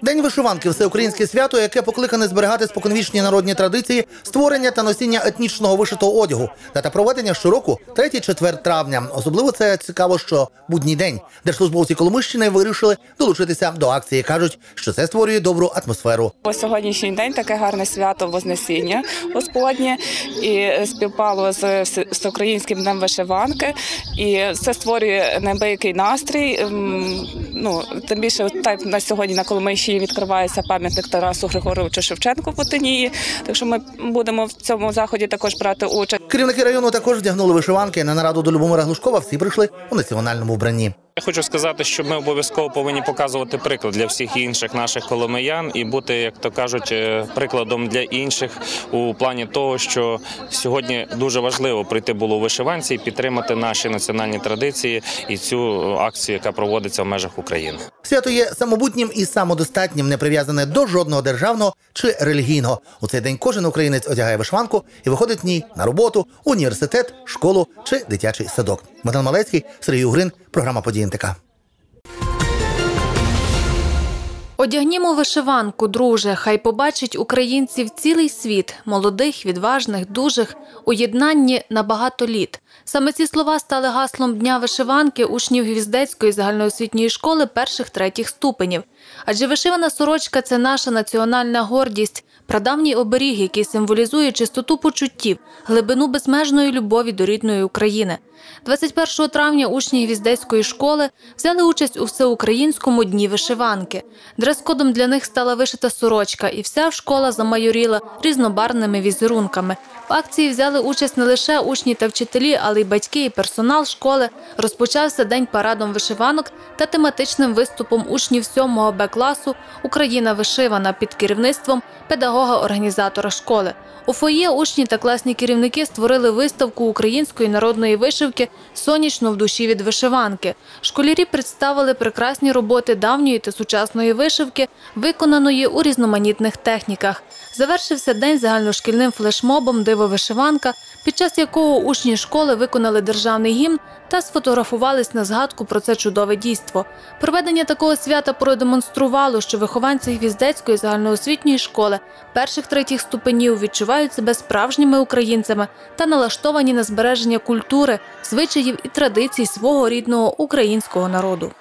День вишиванки всеукраїнське свято, яке покликане зберігати споконвічні народні традиції, створення та носіння етнічного вишитого одягу. Дата проведення щороку 3-4 травня. Особливо це цікаво, що будній день, де службовці Коломищини вирішили долучитися до акції. кажуть, що це створює добру атмосферу. По сьогоднішній день таке гарне свято Вознесіння Господнє і співпало з всеукраїнським днем вишиванки. І це створює неабиякий настрій. Ем, Ну тим більше так на сьогодні на Коломийщині відкривається пам'ятник Тарасу Григоровичу Шевченку в Потинії. Так що ми будемо в цьому заході також брати участь. Керівники району також вдягнули вишиванки. На нараду до Любомира Глушкова всі прийшли у національному вбранні. Я хочу сказати, що ми обов'язково повинні показувати приклад для всіх інших наших коломиян і бути, як то кажуть, е, прикладом для інших у плані того, що сьогодні дуже важливо прийти було у вишиванці і підтримати наші національні традиції і цю акцію, яка проводиться в межах України. Свято є самобутнім і самодостатнім, не прив'язане до жодного державного чи релігійного. У цей день кожен українець одягає вишиванку і виходить в ній на роботу, університет, школу чи дитячий садок. Богдан Малецький, Сергій Угрин, програма «Події НТК». Одягнімо вишиванку, друже, хай побачить українців цілий світ, молодих, відважних, дужих, у єднанні на багато літ. Саме ці слова стали гаслом дня вишиванки учнів Гвіздецької загальноосвітньої школи перших третіх ступенів. Адже вишивана сорочка це наша національна гордість, прадавній оберіг, який символізує чистоту почуттів, глибину безмежної любові до рідної України. 21 травня учні Гвіздецької школи взяли участь у всеукраїнському дні вишиванки. Дрес-кодом для них стала вишита сорочка, і вся школа замайоріла різнобарвними візерунками. Акції взяли участь не лише учні та вчителі, але й батьки і персонал школи. Розпочався день парадом вишиванок та тематичним виступом учнів 7 Б класу Україна вишивана під керівництвом педагога-організатора школи. У фоє учні та класні керівники створили виставку української народної вишивки Сонячно в душі від вишиванки. Школярі представили прекрасні роботи давньої та сучасної вишивки, виконаної у різноманітних техніках. Завершився день загальношкільним флешмобом Диво вишиванка, під час якого учні школи виконали державний гімн та сфотографувались на згадку про це чудове дійство. Проведення такого свята продемонструвало, що вихованці Гвіздецької загальноосвітньої школи перших третіх ступенів відчувають себе справжніми українцями та налаштовані на збереження культури, звичаїв і традицій свого рідного українського народу.